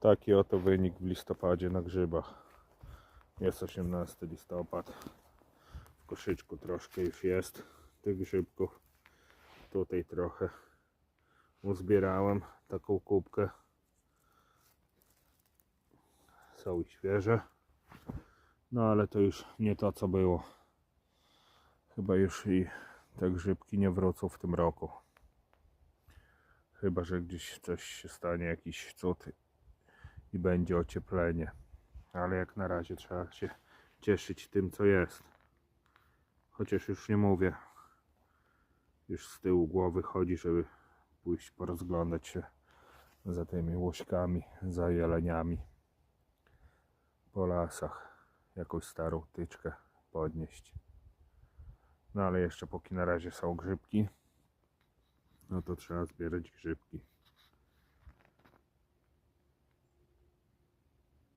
Taki oto wynik w listopadzie na grzybach. Jest 18 listopad. W koszyczku troszkę już jest tych grzybków. Tutaj trochę uzbierałem taką kubkę. Są i świeże. No ale to już nie to co było. Chyba już i te grzybki nie wrócą w tym roku. Chyba, że gdzieś coś się stanie, jakiś cud i będzie ocieplenie. Ale jak na razie trzeba się cieszyć tym, co jest. Chociaż już nie mówię. Już z tyłu głowy chodzi, żeby pójść porozglądać się za tymi łośkami, za jeleniami po lasach. Jakąś starą tyczkę podnieść. No ale jeszcze póki na razie są grzybki, no to trzeba zbierać grzybki.